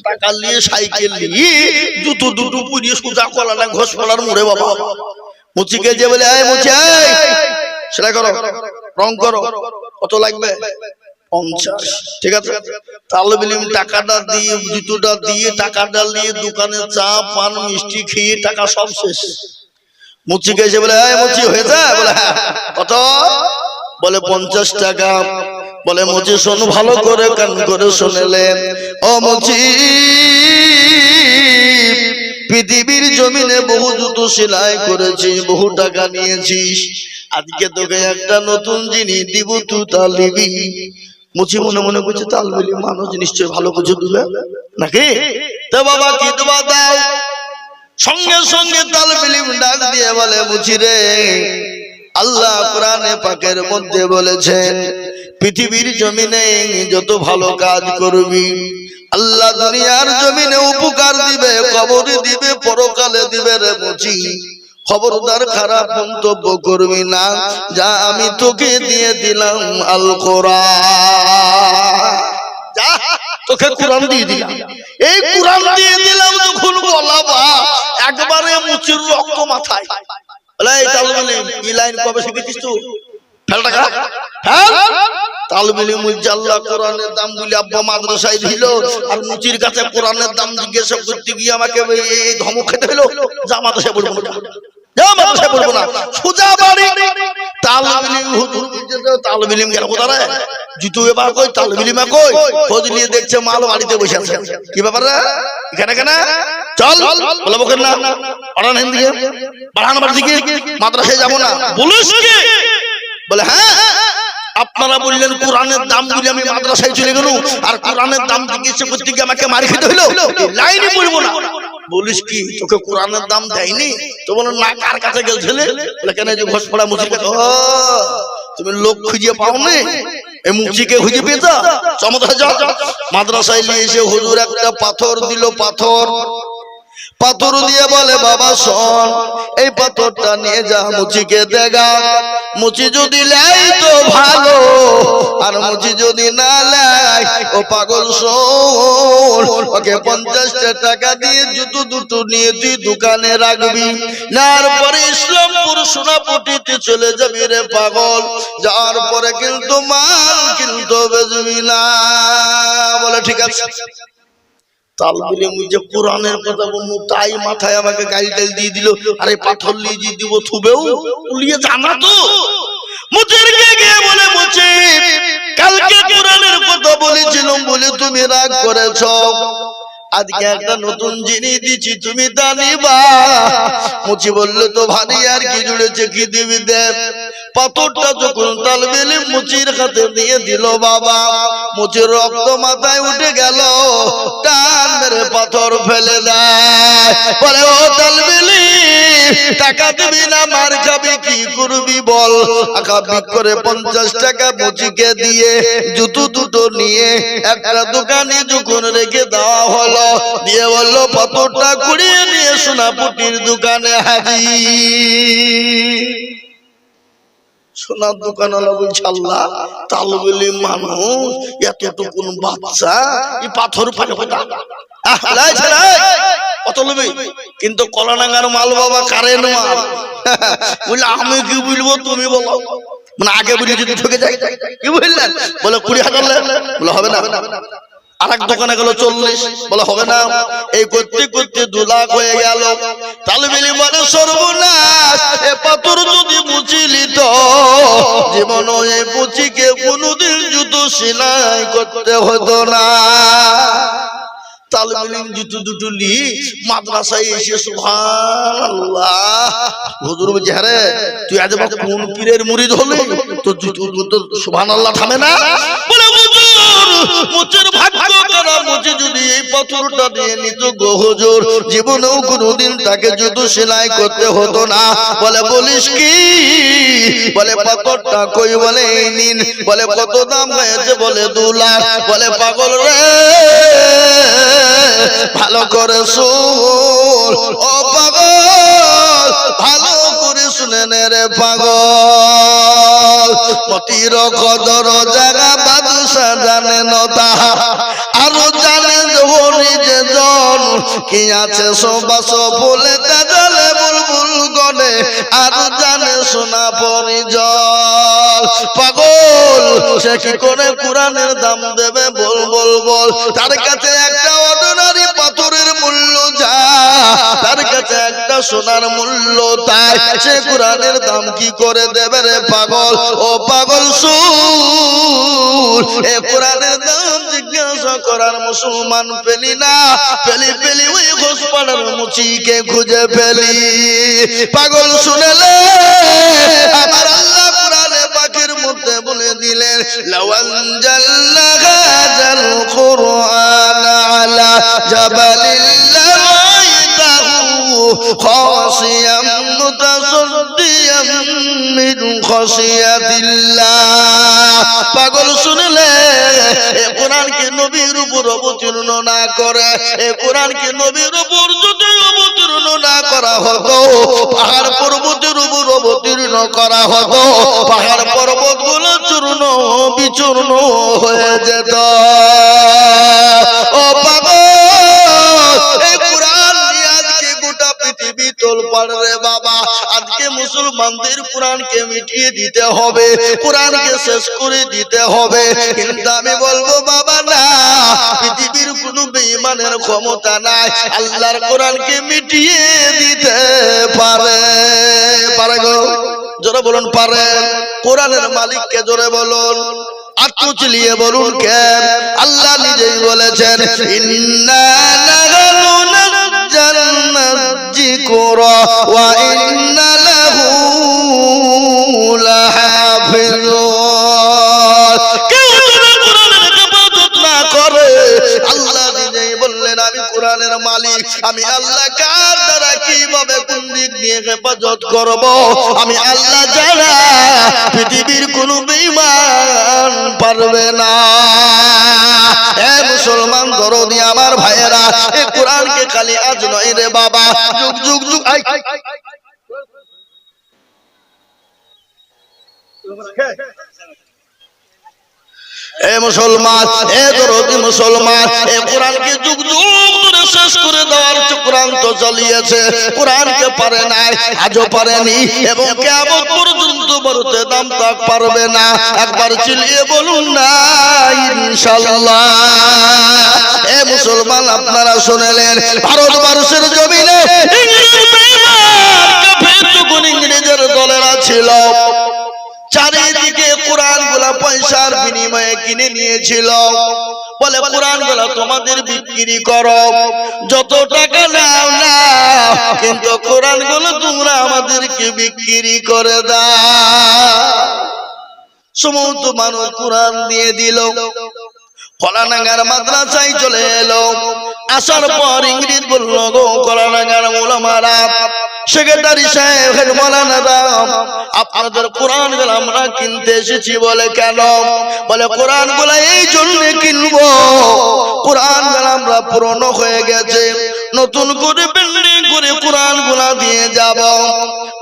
টাকা নিয়ে সাইকেল দুটো দুটো পুড়িয়ে সোজা কলা না ঘোষ কলার মুড়ে বাবা মুচিকে বলে পঞ্চাশ ঠিক আছে টাকাটা দিয়ে জুতোটা দিয়ে টাকাটা নিয়ে দোকানে চা পান মিষ্টি খেয়ে টাকা সব শেষ মুচি এসে বলে মুচি হয়েছে বলে হ্যাঁ কত বলে পঞ্চাশ টাকা বলে মুচি শোন, ভালো করে কান করে শুনেলেন। ও মুচি পৃথিবীর জমিনে বহু জুতো সেলাই করেছি, বহু টাকা নিয়েছিস আজকে তোকে একটা নতুন জিনিস দিব তুই তা নিবি। মুচি মনে মনে করছে, তাল বলি মানুষ নিশ্চয় ভালো কিছু দিবে। নাকি? তো বাবা কি দেবা দাও সঙ্গে সঙ্গে তাল বিলিম ডাক দিয়ে বলে মুচি রে আল্লাহ কোরআনে পাকের মধ্যে বলেছেন পৃথিবীর জমিনে যত ভালো কাজ করবি আল্লাহ দুনিয়ার জমিনে উপকার দিবে কবর দিবে পরকালে দিবে রে মুচি খবরদার খারাপ মন্তব্য করবি না যা আমি তোকে দিয়ে দিলাম আল কোরআন যা তোকে কোরআন দিয়ে দিলাম। এই কোরআন দিয়ে দিলাম যখন বলাবা একবারে মুচির রক্ত মাথায়। এই তাল এই লাইন কবে শিখেছিস তুই? ফেল টাকা। ফেল তাল বলে মুজাল্লা কোরআনের দাম বলি আব্বা মাদ্রাসায় আর মুচির কাছে কোরআনের দাম জিজ্ঞাসা করতে গিয়ে আমাকে এই ধমক খেতে হলো। যা মাদ্রাসায় বলব। না। যা মাদ্রাসায় না। সোজা বাড়ি। তাল হুজুর বুঝেছ গেল কোথায় জুতো এবার কই? তাল কই? খোঁজ নিয়ে দেখছে মাল বাড়িতে বসে আছে। কি ব্যাপার এখানে কেন চল বলে বকেন না। পড়ান হিন্দি বাড়ান দিকে। মাদ্রাসায় যাব না। বলিস কি? বলে হ্যাঁ। আপনারা বললেন কোরআনের দাম বলে আমি মাদ্রাসায় চলে গেল আর কোরআনের দাম জিজ্ঞেস করতে গিয়ে আমাকে মারি খেতে হইল? লাইনে পড়ব না। বলিস কি? তোকে কোরআনের দাম দেয়নি? তো বলো, না, কার কাছে গেছিলে কেন যে ঘোষ পড়া কাছে তুমি লোক খুঁজে পাও নি এই মুচিকে খুঁজে পেয়েছ? চমৎকার মাদ্রাসায় নিয়ে এসে হুজুর একটা পাথর দিল, পাথর। পাথর দিয়ে বলে, বাবা, শোন, এই পাথরটা নিয়ে যা, মুচিকে দেখা। মুচি যদি লাই তো ভালো, আর মুচি যদি না লাই ও পাগল শোন, ওকে পঞ্চাশটা টাকা দিয়ে জুতো দুটো নিয়ে তুই দোকানে রাখবি। নার পরে ইসলামপুর সোনাপুটিতে চলে যাবি রে পাগল। যাওয়ার পরে কিন্তু মাল কিন্তু বেজবি না। বলে, ঠিক আছে। কোরআনের কথা তাই মাথায় আমাকে দিয়ে আরে পাথর নিয়ে দিব কালকে কথা বলেছিলাম বলে তুমি রাগ করেছ। আজকে একটা নতুন জিনিস দিচ্ছি তুমি তা নিবা। মুচি বলল, তো ভারী আর কি জুড়েছে, কি দিবি দেব? পাথরটা যখন তাল বেলে মুচির হাতে দিয়ে দিল বাবা, মুচির রক্ত মাথায় উঠে গেল, টান মেরে পাথর ফেলে দেয়। বলে, ও তাল বেলি, টাকা দিবি না, মার খাবি, কি করবি বল? আকাবি করে পঞ্চাশ টাকা মুচিকে দিয়ে জুতো দুটো নিয়ে একটা দোকানে যখন রেখে দেওয়া হলো, দিয়ে বলল, পাথরটা কুড়িয়ে নিয়ে সোনাপুটির দোকানে হাজির। সোনার দোকান বলছে, আল্লাহ, তাল বলি মানুষ, এতটুকুন বাচ্চা, এই পাথর পারে কত লবি? কিন্তু কলানাঙ্গার মাল বাবা কারেন্ট মাল বললে আমি কি বলব তুমি বলো। মানে আগে বুঝে যদি ঠকে যাই কি বললেন? বলে, কুড়ি হাজার বলে, হবে না। আর এক দোকানে গেল চল্লিশ। বলে, হবে না। এই করতে করতে দু লাখ হয়ে গেল। তাহলে মিলি মানে সর্বনাশ। এ পাথর যদি জীবন কোনোদিন জুতো করতে হতো না। জুতো দুটো লি বলছে হ্যাঁ তুই আজ কোন পীরের মুরিদ হলি তো জুতো তো সুবহানাল্লাহ থামে না? বলে মুচের ভাগ্য করা মুচে যদি এই পাথরটা দিয়ে নিত গো জীবনেও কোনোদিন তাকে জুতো সেলাই করতে হতো না। বলে, বলিস কি? বলে, পাথরটা কই বলে নিন। বলে, কত দাম হয়েছে বলে, দু লাখ। বলে, পাগল রে, ভালো করে শুন। ও করে শুনে নে রে পাগল। মতির কদর জাগা বাদুসা জানে নতা আরও জানে যে জন। কি আছে সবাস বলে জালে বুলবুল গনে, আরও জানে সোনা পরিজল পাগল, সে কি করে কোরআনের দাম দেবে? বল বল বল। তার কাছে একটা তার কাছে একটা সোনার মূল্য তাই সে কোরআনের দাম কি করে দেবে রে পাগল? ও পাগল সুর, এ কোরআনের দাম জিজ্ঞাসা করার মুসলমান পেলি না। পেলি পেলি ওই ঘোষপাড়ার মুচিকে খুঁজে পেলি। পাগল শুনেলে আমার আল্লাহ কোরআনে পাখির মধ্যে বলে দিলেন, লাওয়ান জাল্লা গাজাল কুরআন আলা জাবালিল খাসিয়াম মুতাসাদ্দিয়াম মিন খাসিয়াতিল্লাহ। পাগল শুনলে এ কোরআনকে নবীর উপর অবতীর্ণ না করে, এ কোরআনকে নবীর উপর যদি অবতীর্ণ না করা হতো, পাহাড় পর্বতের উপর অবতীর্ণ করা হতো, পাহাড় পর্বতগুলো চূর্ণ, বিচূর্ণ হয়ে যেত। ও পাগল! বাবা, আজকে মুসলমানদের কোরআনকে মিটিয়ে দিতে হবে, কোরআনকে শেষ করে দিতে হবে। কিন্তু আমি বলব, বাবা, না, পৃথিবীর কোন বেঈমানের ক্ষমতা নাই, আল্লাহর কোরআনকে মিটিয়ে দিতে পারে। পারে গো, জোরে বলুন, পারে। কোরআনের মালিককে জোরে বলুন আত্মচিলিয়ে বলুন কেন আল্লাহ নিজেই বলেছেন, ইন্না যদি কোরআনের হেফাজত না আমি কোরআনের মালিক, আমি আল্লাহ কার দ্বারা কীভাবে কোন দিক দিয়ে হেফাজত করব? আমি আল্লাহ যারা পৃথিবীর কোন বেঈমান পারবে না। আমার ভাইয়েরা, এ কোরআনকে খালি আজ নয় রে বাবা, যুগ যুগ যুগ, আই। এ মুসলমান, এ দরদি মুসলমান, এ কোরআনকে যুগ যুগ ধরে শেষ করে দেওয়ার চক্রান্ত চালিয়েছে। কোরআনকে পারে নাই, আজও পারেনি, এবং কেমন পর্যন্ত বলতে দাম তাক পারবে না। একবার চিলিয়ে বলুন না, ইনশাল্লাহ। মুসলমান আপনারা শুনেলেন। ভারতবর্ষের জমিনে ইংরেজের দলেরা ছিল। চারিদিকে কোরআনগুলা পয়সার বিনিময়ে কিনে নিয়েছিল। বলে কোরআনগুলা তোমাদের বিক্রি করো। যত টাকা নাও না, কিন্তু কোরআনগুলো তোমরা আমাদেরকে বিক্রি করে দাও। সমস্ত মানুষ কোরআন দিয়ে দিল। কলানাঙ্গার মাদ্রাসায় চলে এলো। আসার পর ইংরেজ বলল, গো কলানাঙ্গার মোলামারা সেক্রেটারি সাহেব, হেড মৌলানা দাম আপনাদের কোরআনগুলো আমরা কিনতে এসেছি বলে কেন? বলে কোরআনগুলো এই জন্য কিনবো। কোরআনগুলো আমরা পুরনো হয়ে গেছে। নতুন করে বিল্ডিং করে কোরআনগুলা দিয়ে যাব।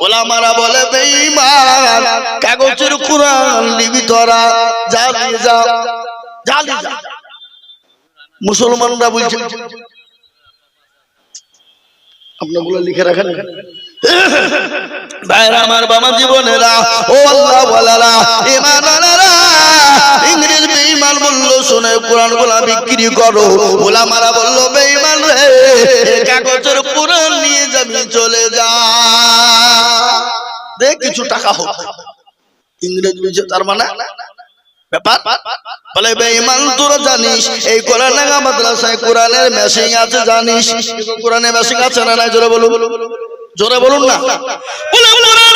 ওলামারা বলে, বেঈমান, কাগজের কোরআন নিবি তোরা, যা দিয়ে যা। মুসলমানরা বলছে, আপনাগুলো লিখে রাখেন। আমার বাবা জীবনেরা, ও আল্লাহ বলারা ইমানারা ইংরেজ বেঈমান বলল, শুনে কোরআনগুলা বিক্রি করো। ওলামারা বলল, বেঈমান রে কাগজের কোরআন নিয়ে যাবি চলে যা। দে, কিছু টাকা হোক। ইংরেজ বলছে, তার মানে? ব্যাপার? বলে বেঈমান তোরা জানিস, এই কোরআন মাদ্রাসায় কোরআনের মেশিং আছে, জানিস? কোরআনের মেশিং আছে না নাই? জোরে বলুন। জোরে বলুন না। বলে কোরআনের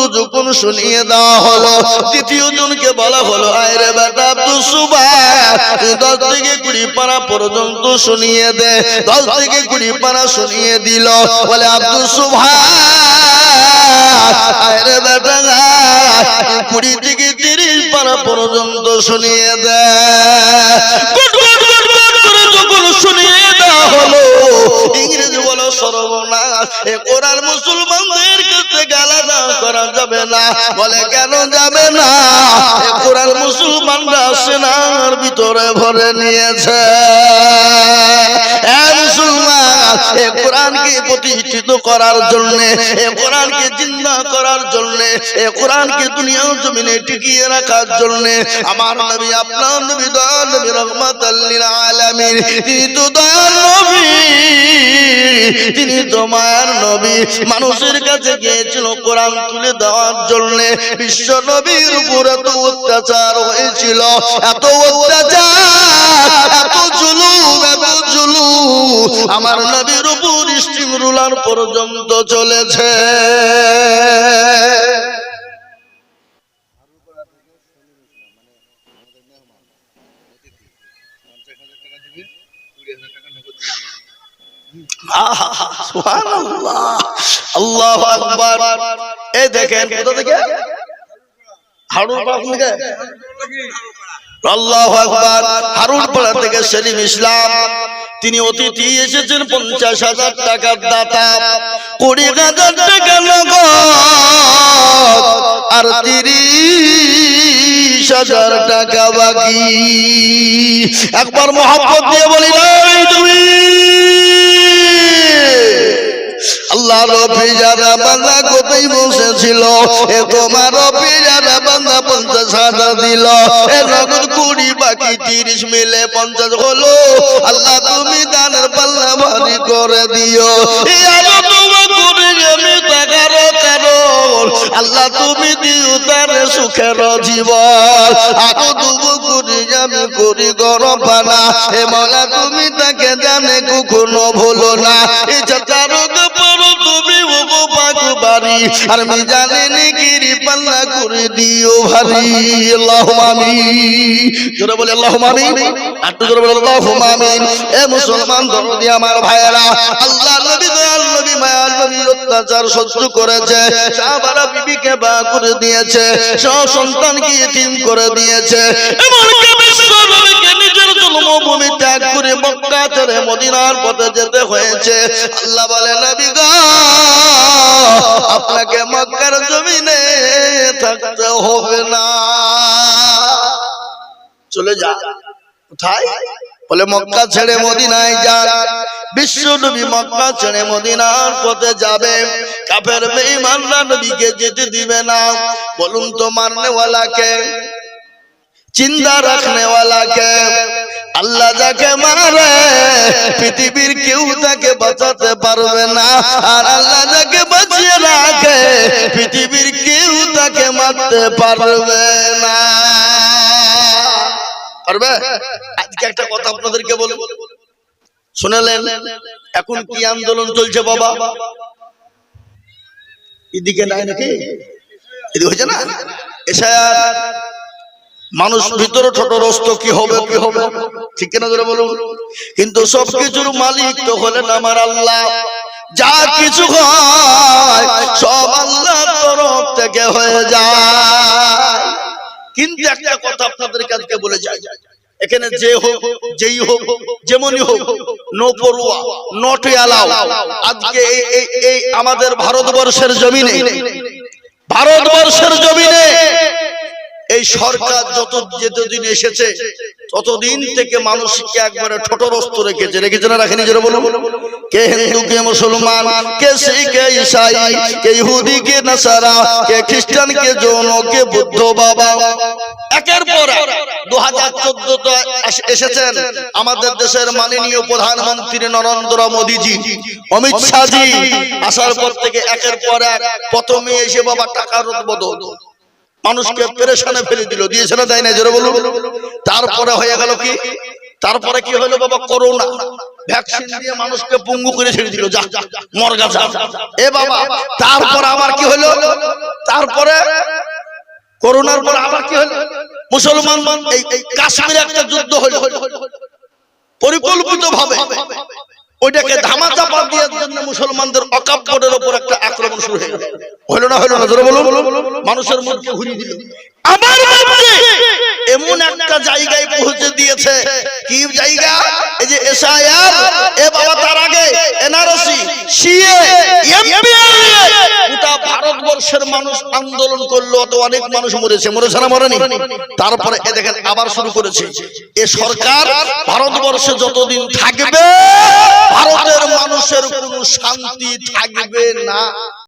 যখন শুনিয়ে দেওয়া হলো। দ্বিতীয় জনকে বলা হলো আরে বেটা আব্দুল সুবা দশ থেকে কুড়ি পারা পর্যন্ত শুনিয়ে দে। দশ থেকে কুড়ি পারা শুনিয়ে দিল। বলে, আব্দুল সুভা আরে বেটা, কুড়ি থেকে তিরিশ পারা পর্যন্ত শুনিয়ে যখন শুনিয়ে দেওয়া হলো, ইংরেজি বলো, সর্বনাশ, এ কোরআন গালাদা করা যাবে না। বলে, কেন যাবে না? কোরআন মুসলমানরা সেনার ভিতরে ভরে নিয়েছে। কোরআনকে প্রতিষ্ঠিত করার জন্য, এ কোরআনকে জিন্দা করার জন্য, এ কোরআনকে জমিনে টিকিয়ে রাখার জন্য, আমার নবী, আপনার নবী দয়াল নবী তিনি তো দয়াল তিনি তো মায়ার নবী, মানুষের কাছে গিয়েছিল কোরআন তুলে দেওয়ার জন্য। বিশ্ব নবীর উপর এত অত্যাচার হয়েছিল, এত অত্যাচার, এত এত আমার নবীর উপর স্টিম রুলার পর্যন্ত চলেছে। আল্লাহ থেকে? সেলিম ইসলাম। তিনি অতিথি এসেছেন পঞ্চাশ হাজার টাকার দাতা। কুড়ি হাজার টাকা আর তিরিশ হাজার টাকা বাকি। একবার মহাব্বত দিয়ে বলি তুমি আল্লাহ রবি যারা বান্দা কোথায় বসেছিল? এ তোমার রবি যারা বান্দা পঞ্চাশ হাজার দিল। এ নগদ কুড়ি, বাকি তিরিশ মিলে পঞ্চাশ হলো। আল্লাহ তুমি দানের পাল্লা ভারী করে দিও। আল্লাহ তুমি দিও তার সুখের জীবন। আরও দুবো করি আমি করি গরম পানা হে মলা তুমি তাকে জানে কখনো ভুলো না। এ আর আমি জানি পাল্লা করে দিও ভারি। আল্লাহ মামি জোরে বলে আল্লাহ মামি একটু জোরে বলে আল্লাহ মামিন এ মুসলমান দরদি আমার ভাইয়েরা, আল্লাহ নবী, দয়াল নবী মায়াল নবী অত্যাচার সহ্য করেছে, সাহাবারা বিবিকে বা করে দিয়েছে সব সন্তানকে ইতিম করে দিয়েছে। নবীকে জন্মভূমি ত্যাগ করে মক্কা ছেড়ে মদিনার পথে যেতে হয়েছে। আল্লাহ বলে আপনাকে মক্কার জমিনে থাকতে হবে না। চলে যা। কোথায়? বলে, মক্কা ছেড়ে মদিনায় যান বিশ্ব নবী মক্কা ছেড়ে মদিনার পথে যাবে। কাফের বেঈমানরা নবীকে যেতে দিবে না। বলুন তো মারনেওয়ালাকে চিন্তা রাখনেওয়ালাকে আল্লাহ যাকে মারে, পৃথিবীর কেউ তাকে বাঁচাতে পারবে না। আর আল্লাহ যাকে বাঁচিয়ে রাখে, পৃথিবীর কেউ তাকে মারতে পারবে না। পারবে? আজকে একটা কথা আপনাদেরকে বলব। শুনেলেন, এখন কি আন্দোলন চলছে বাবা? এদিকে নাই নাকি? এদিকে হয়েছে না? এসার মানুষ ভিতরে ঠোঁটরস্ত কি হবে? কি হবে? ঠিক কিনা ধরে বলুন? কিন্তু সবকিছুর মালিক তো হলেন আমার আল্লাহ। যা কিছু হয় সব আল্লাহর তরফ থেকে হয়ে যায়। কিন্তু একটা কথা আপনাদের কাছে বলে যায় এখানে যে হোক যেই হোক যেমনই হোক নো পড়ুয়া নট অ্যালাউ আজকে এই আমাদের ভারতবর্ষের জমিনে ভারতবর্ষের জমিনে এই সরকার যত যতদিন এসেছে, ততদিন থেকে মানুষকে একবারে ঠোঁটরস্ত রেখেছে। রেখেছে না রাখেনি? যেটা বলো কে হিন্দু, কে মুসলমান, কে শিখ, কে ঈসাই কে ইহুদি, কে নাসারা, কে খ্রিস্টান, কে জৈন, কে বুদ্ধ বাবা। একের পর দু হাজার চোদ্দ এসেছেন আমাদের দেশের মাননীয় প্রধানমন্ত্রী নরেন্দ্র মোদীজি। অমিত শাহজি। আসার পর থেকে একের পর এক প্রথমে এসে বাবা টাকার বদল মানুষকে পেরেশানে ফেলে দিল। দিয়েছে না দেয় না জোরে বলুন। তারপরে হয়ে গেল কি? তারপরে কি হলো বাবা? করোনা। ভ্যাকসিন দিয়ে মানুষকে পঙ্গু করে ছেড়ে দিল। যা মরগা যা এ বাবা তারপর আবার কি হলো? তারপরে করোনার পর আবার কি হলো? মুসলমান এই এই কাশ্মীরে একটা যুদ্ধ হলো। পরিকল্পিত ভাবে ওইটাকে ধামা চাপা দেওয়ার জন্য মুসলমানদের অকাপড়ের ওপর উপর একটা আক্রমণ শুরু হয়ে গেল। হলো না হলো না জোরে বলুন। মানুষের মধ্যে ঘুরিয়ে দিল। আমার এমন একটা জায়গায় পৌঁছে দিয়েছে। কি জায়গা? এই যে এসআইআর, এ বাবা তার আগে এনআরসি, সিএ এমপিআর গোটা ভারতবর্ষের মানুষ আন্দোলন করল তো অনেক মানুষ মরেছে। মরেছে না, মরেনি? তারপরে এ দেখেন, আবার শুরু করেছে। এ সরকার ভারতবর্ষে যতদিন থাকবে, ভারতের মানুষের কোনো শান্তি থাকবে না।